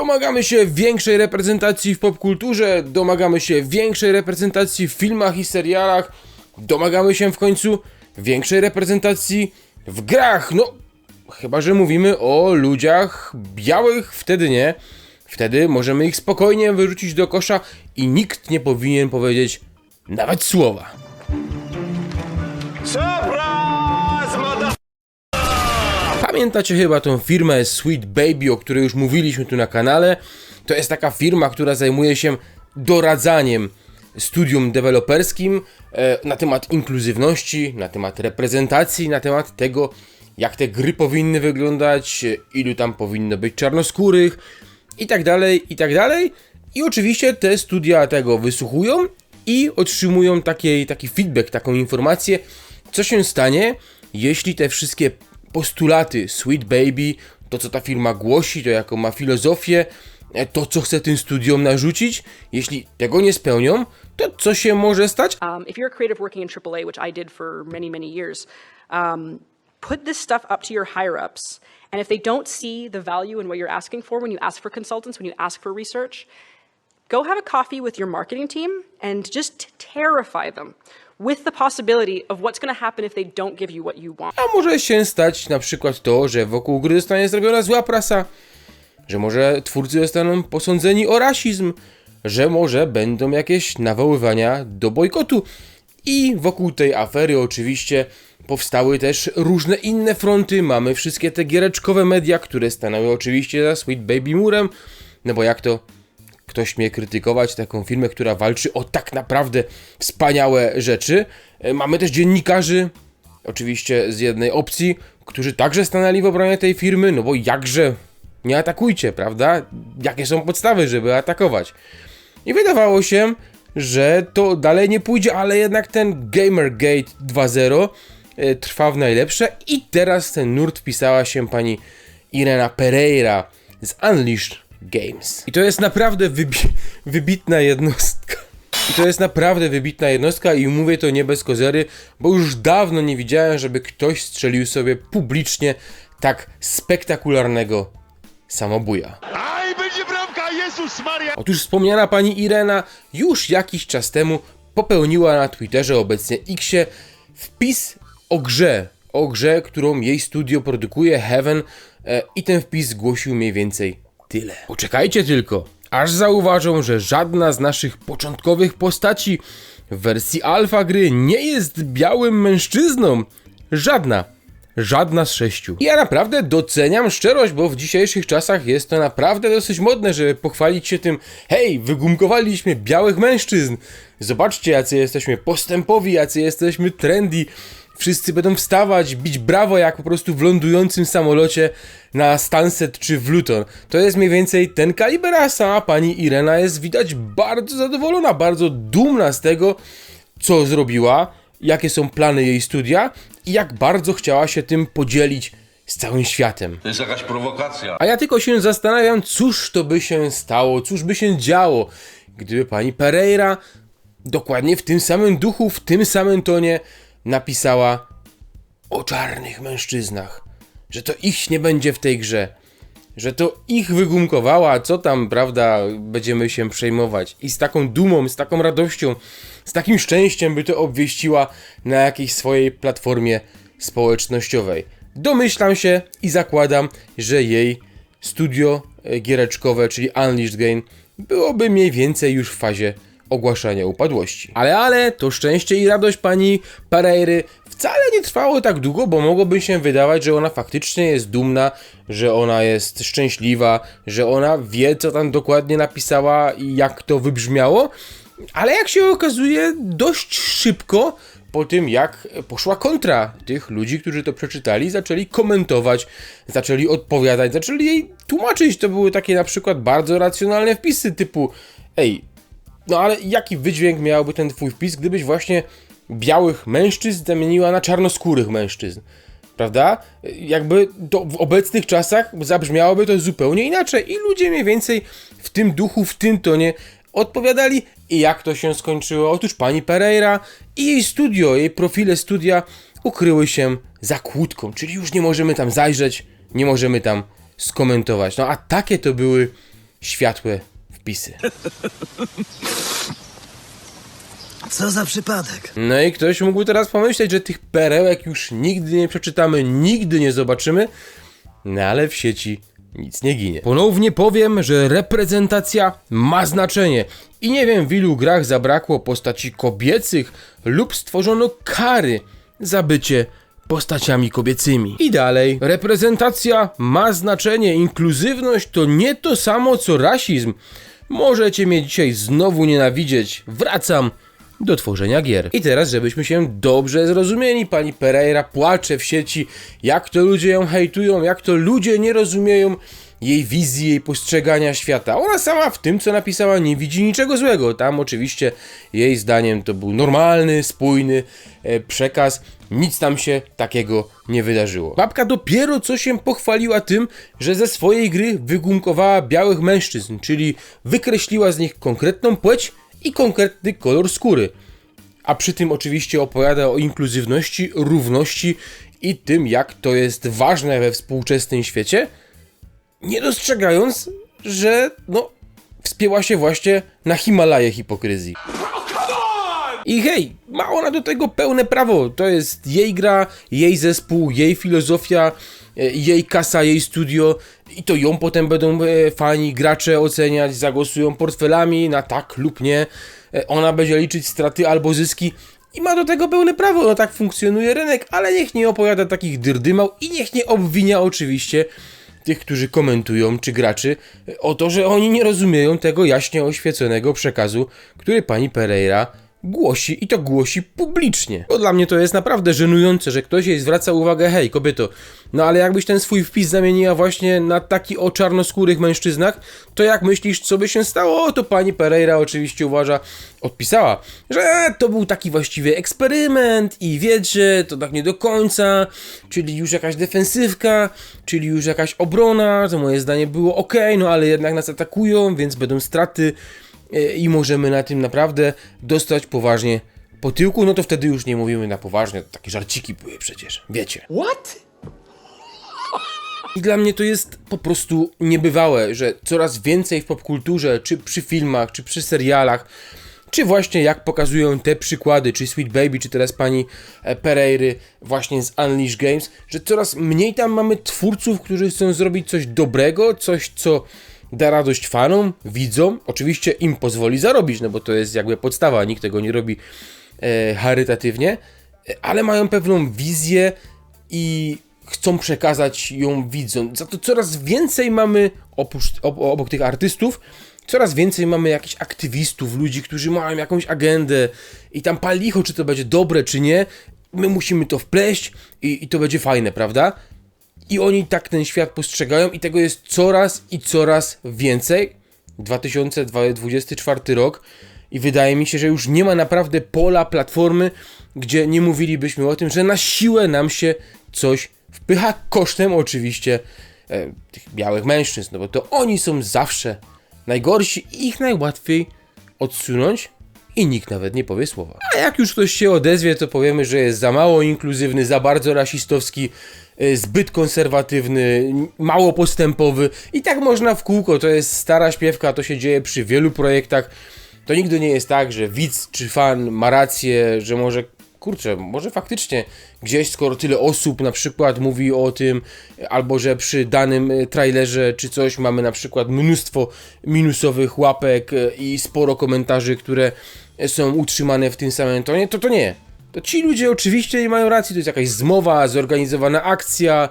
Domagamy się większej reprezentacji w popkulturze, domagamy się większej reprezentacji w filmach i serialach, domagamy się w końcu większej reprezentacji w grach. No, chyba że mówimy o ludziach białych, wtedy nie. Wtedy możemy ich spokojnie wyrzucić do kosza i nikt nie powinien powiedzieć nawet słowa. Mother... Pamiętacie chyba tą firmę Sweet Baby, o której już mówiliśmy tu na kanale? To jest taka firma, która zajmuje się doradzaniem studium deweloperskim e, na temat inkluzywności, na temat reprezentacji, na temat tego, jak te gry powinny wyglądać, e, ilu tam powinno być czarnoskórych i tak dalej, i tak dalej. I oczywiście te studia tego wysłuchują i otrzymują taki, taki feedback, taką informację, co się stanie, jeśli te wszystkie postulaty Sweet Baby, to co ta firma głosi, to jaką ma filozofię, e, to co chce tym studiom narzucić, jeśli tego nie spełnią, to co się może stać? Um, if you're a creative working in AAA, which I did for many, many years, um, put this stuff up to your higher ups. And if they don't see the value in what you're asking for when you ask for consultants, when you ask for research, go have a coffee with your marketing team and just terrify them with the possibility of what's happen if they don't give you what you want. A może się stać na przykład to, że wokół gry zostanie zrobiona zła prasa, że może twórcy zostaną posądzeni o rasizm, że może będą jakieś nawoływania do bojkotu. I wokół tej afery oczywiście powstały też różne inne fronty. Mamy wszystkie te giereczkowe media, które stanęły oczywiście za Sweet Baby Murem. No bo jak to ktoś mnie krytykować, taką firmę, która walczy o tak naprawdę wspaniałe rzeczy. E, Mamy też dziennikarzy, oczywiście z jednej opcji, którzy także stanęli w obronie tej firmy, no bo jakże nie atakujcie, prawda? Jakie są podstawy, żeby atakować? I wydawało się, że to dalej nie pójdzie, ale jednak ten Gamergate 2.0 e, trwa w najlepsze i teraz ten nurt wpisała się pani Irena Pereira z Unleashed Games. I to jest naprawdę wybi- wybitna jednostka. I to jest naprawdę wybitna jednostka i mówię to nie bez kozery, bo już dawno nie widziałem, żeby ktoś strzelił sobie publicznie tak spektakularnego samobuja. Aj, będzie bramka, Jezus Maria! Otóż wspomniana pani Irena już jakiś czas temu popełniła na Twitterze, obecnie Xie, wpis o grze, o grze, którą jej studio produkuje, Heaven, e, i ten wpis głosił mniej więcej tyle. Poczekajcie tylko, aż zauważą, że żadna z naszych początkowych postaci w wersji alfa gry nie jest białym mężczyzną. Żadna. Żadna z sześciu. I ja naprawdę doceniam szczerość, bo w dzisiejszych czasach jest to naprawdę dosyć modne, żeby pochwalić się tym, hej, wygumkowaliśmy białych mężczyzn. Zobaczcie, jacy jesteśmy postępowi, jacy jesteśmy trendy. Wszyscy będą wstawać, bić brawo, jak po prostu w lądującym samolocie na Stansted czy w Luton. To jest mniej więcej ten kaliber, a sama pani Irena jest widać bardzo zadowolona, bardzo dumna z tego, co zrobiła, jakie są plany jej studia i jak bardzo chciała się tym podzielić z całym światem. To jest jakaś prowokacja. A ja tylko się zastanawiam, cóż to by się stało, cóż by się działo, gdyby pani Pereira dokładnie w tym samym duchu, w tym samym tonie napisała o czarnych mężczyznach, że to ich nie będzie w tej grze, że to ich wygumkowała, co tam, prawda, będziemy się przejmować. I z taką dumą, z taką radością, z takim szczęściem by to obwieściła na jakiejś swojej platformie społecznościowej. Domyślam się i zakładam, że jej studio e, giereczkowe, czyli Unleashed Game, byłoby mniej więcej już w fazie ogłaszania upadłości. Ale, ale, to szczęście i radość pani Pereiry wcale nie trwało tak długo, bo mogłoby się wydawać, że ona faktycznie jest dumna, że ona jest szczęśliwa, że ona wie, co tam dokładnie napisała i jak to wybrzmiało. Ale jak się okazuje, dość szybko po tym, jak poszła kontra tych ludzi, którzy to przeczytali, zaczęli komentować, zaczęli odpowiadać, zaczęli jej tłumaczyć. To były takie na przykład bardzo racjonalne wpisy typu ej, no ale jaki wydźwięk miałby ten twój wpis, gdybyś właśnie białych mężczyzn zamieniła na czarnoskórych mężczyzn? Prawda? Jakby to w obecnych czasach zabrzmiałoby to zupełnie inaczej i ludzie mniej więcej w tym duchu, w tym tonie odpowiadali i jak to się skończyło? Otóż pani Pereira i jej studio, jej profile studia ukryły się za kłódką, czyli już nie możemy tam zajrzeć, nie możemy tam skomentować. No a takie to były światłe wpisy. Co za przypadek? No i ktoś mógł teraz pomyśleć, że tych perełek już nigdy nie przeczytamy, nigdy nie zobaczymy, no ale w sieci nic nie ginie. Ponownie powiem, że reprezentacja ma znaczenie i nie wiem w ilu grach zabrakło postaci kobiecych lub stworzono kary za bycie postaciami kobiecymi. I dalej, reprezentacja ma znaczenie, inkluzywność to nie to samo co rasizm. Możecie mnie dzisiaj znowu nienawidzieć. Wracam do tworzenia gier. I teraz, żebyśmy się dobrze zrozumieli, pani Pereira płacze w sieci, jak to ludzie ją hejtują, jak to ludzie nie rozumieją jej wizji, jej postrzegania świata. Ona sama w tym, co napisała, nie widzi niczego złego. Tam oczywiście jej zdaniem to był normalny, spójny e, przekaz. Nic tam się takiego nie wydarzyło. Babka dopiero co się pochwaliła tym, że ze swojej gry wygumkowała białych mężczyzn, czyli wykreśliła z nich konkretną płeć i konkretny kolor skóry. A przy tym oczywiście opowiada o inkluzywności, równości i tym, jak to jest ważne we współczesnym świecie, nie dostrzegając, że no, wspięła się właśnie na Himalaje hipokryzji. I hej, ma ona do tego pełne prawo. To jest jej gra, jej zespół, jej filozofia, e, jej kasa, jej studio. I to ją potem będą e, fani, gracze oceniać, zagłosują portfelami na tak lub nie. E, Ona będzie liczyć straty albo zyski. I ma do tego pełne prawo, no tak funkcjonuje rynek, ale niech nie opowiada takich dyrdymał i niech nie obwinia oczywiście tych, którzy komentują, czy graczy, o to, że oni nie rozumieją tego jaśnie oświeconego przekazu, który pani Pereira głosi i to głosi publicznie. Bo dla mnie to jest naprawdę żenujące, że ktoś jej zwraca uwagę, hej kobieto, no ale jakbyś ten swój wpis zamieniła właśnie na taki o czarnoskórych mężczyznach, to jak myślisz, co by się stało? O, to pani Pereira oczywiście uważa, odpisała, że to był taki właściwie eksperyment i wiecie, to tak nie do końca, czyli już jakaś defensywka, czyli już jakaś obrona, to moje zdanie było ok, no ale jednak nas atakują, więc będą straty i możemy na tym naprawdę dostać poważnie po tyłku, no to wtedy już nie mówimy na poważnie, to takie żarciki były przecież, wiecie. What? I dla mnie to jest po prostu niebywałe, że coraz więcej w popkulturze, czy przy filmach, czy przy serialach, czy właśnie jak pokazują te przykłady, czy Sweet Baby, czy teraz pani e, Pereiry właśnie z Unleash Games, że coraz mniej tam mamy twórców, którzy chcą zrobić coś dobrego, coś co da radość fanom, widzom, oczywiście im pozwoli zarobić, no bo to jest jakby podstawa, nikt tego nie robi e, charytatywnie, e, ale mają pewną wizję i chcą przekazać ją widzom. Za to coraz więcej mamy, ob, obok tych artystów, coraz więcej mamy jakichś aktywistów, ludzi, którzy mają jakąś agendę i tam palicho, czy to będzie dobre, czy nie. My musimy to wpleść i, i to będzie fajne, prawda? I oni tak ten świat postrzegają i tego jest coraz i coraz więcej. 2024 rok i wydaje mi się, że już nie ma naprawdę pola, platformy, gdzie nie mówilibyśmy o tym, że na siłę nam się coś wpycha kosztem oczywiście e, tych białych mężczyzn, no bo to oni są zawsze najgorsi i ich najłatwiej odsunąć i nikt nawet nie powie słowa. A jak już ktoś się odezwie, to powiemy, że jest za mało inkluzywny, za bardzo rasistowski, zbyt konserwatywny, mało postępowy i tak można w kółko, to jest stara śpiewka, to się dzieje przy wielu projektach. To nigdy nie jest tak, że widz czy fan ma rację, że może kurczę, może faktycznie gdzieś, skoro tyle osób na przykład mówi o tym, albo że przy danym e, trailerze czy coś mamy na przykład mnóstwo minusowych łapek e, i sporo komentarzy, które są utrzymane w tym samym tonie, to to nie. To ci ludzie oczywiście nie mają racji, to jest jakaś zmowa, zorganizowana akcja,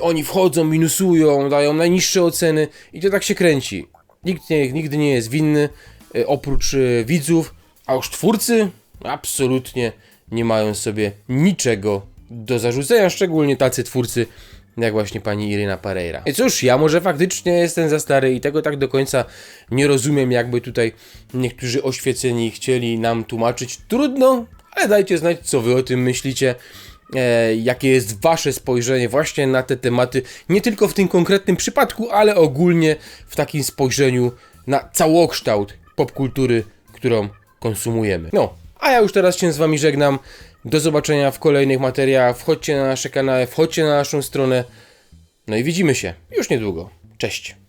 oni wchodzą, minusują, dają najniższe oceny i to tak się kręci. Nikt nie, nigdy nie jest winny, e, oprócz e, widzów, a już twórcy absolutnie nie mają sobie niczego do zarzucenia, szczególnie tacy twórcy jak właśnie pani Irina Pereira. I cóż, ja może faktycznie jestem za stary i tego tak do końca nie rozumiem, jakby tutaj niektórzy oświeceni chcieli nam tłumaczyć. Trudno, dajcie znać, co wy o tym myślicie. E, jakie jest wasze spojrzenie właśnie na te tematy, nie tylko w tym konkretnym przypadku, ale ogólnie w takim spojrzeniu na całokształt popkultury, którą konsumujemy. No, a ja już teraz się z wami żegnam. Do zobaczenia w kolejnych materiałach. Wchodźcie na nasze kanały, wchodźcie na naszą stronę. No i widzimy się już niedługo. Cześć.